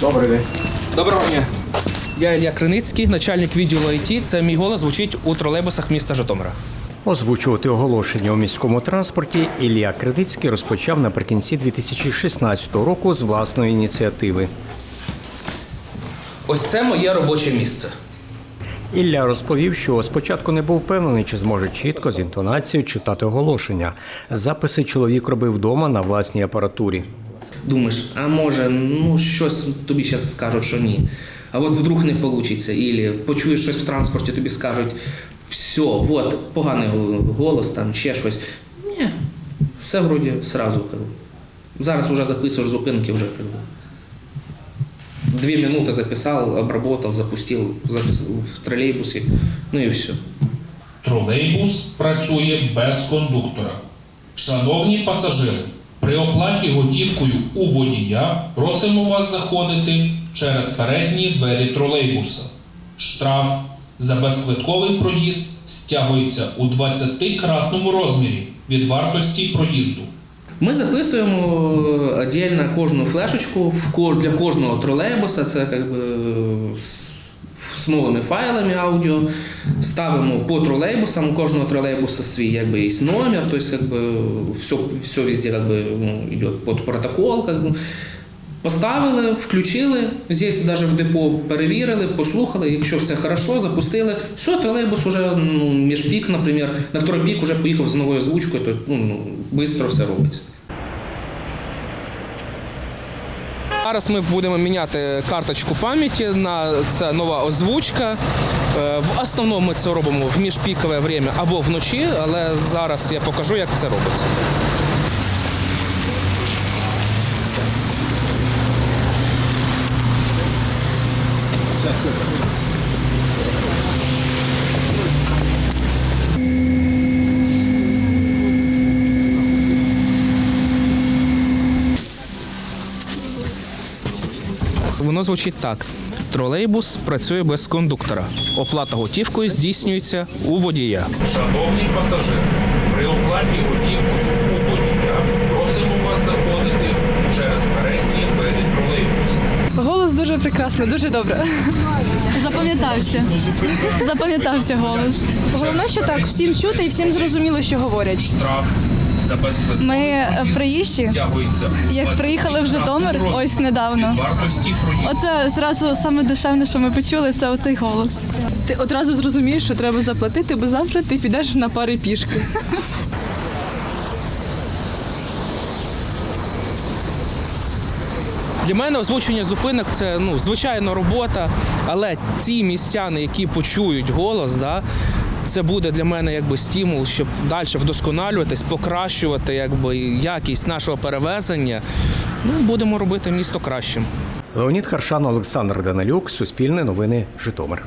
Добрий день. Доброго дня. Я Ілля Криницький, начальник відділу ІТ. Це мій голос звучить у тролейбусах міста Житомира. Озвучувати оголошення у міському транспорті Ілля Кредицький розпочав наприкінці 2016 року з власної ініціативи. Ось це моє робоче місце. Ілля розповів, що спочатку не був впевнений, чи зможе чітко з інтонацією читати оголошення. Записи чоловік робив вдома на власній апаратурі. Думаєш, а може, ну щось тобі зараз скажуть, що ні. А от вдруг не вийде, Ілі почуєш щось в транспорті, тобі скажуть, все, от, поганий голос, там ще щось. Ні, все вроді сразу. Зараз вже записуєш зупинки вже. Дві минути записав, обработал, запустив запис- в тролейбусі, ну і все. Тролейбус працює без кондуктора. Шановні пасажири, при оплаті готівкою у водія просимо вас заходити через передні двері тролейбуса. Штраф за безквитковий проїзд стягується у 20-кратному розмірі від вартості проїзду. Ми записуємо віддільно кожну флешечку для кожного тролейбуса. Це як би з з новими файлами аудіо. Ставимо по тролейбусам. У кожного тролейбуса свій якби, є номер, тобто як би, все, все везде як би, ну, йде під протокол. Як би. Поставили, включили, здесь навіть в депо перевірили, послухали. Якщо все хорошо, запустили, все, тролейбус вже ну, між пік, наприклад, на второй пік вже поїхав з новою озвучкою, то ну, ну, швидко все робиться. Зараз ми будемо міняти карточку пам'яті на це нова озвучка. Е, В основному ми це робимо в міжпікове время або вночі, але зараз я покажу, як це робиться. Воно звучить так: тролейбус працює без кондуктора. Оплата готівкою здійснюється у водія. Шановні пасажири, при оплаті готівкою у водія просимо вас заходити через передні двері тролейбуса. Голос дуже прекрасний, дуже добре. Запам'ятався. Запам'ятався голос. Головне, що так всім чути і всім зрозуміло, що говорять. Штраф Ми е, приїжджі, як приїхали в Житомир, ось недавно. Оце зразу саме душевне, що ми почули, це оцей голос. Ти одразу зрозумієш, що треба заплатити, бо завтра ти підеш на пари пішки. Для мене озвучення зупинок це ну, звичайно робота, але ці містяни, які почують голос, да, це буде для мене якби стимул, щоб далі вдосконалюватись, покращувати якби, якість нашого перевезення. Ну, будемо робити місто кращим. Леонід Харшан, Олександр Данилюк, Суспільне новини, Житомир.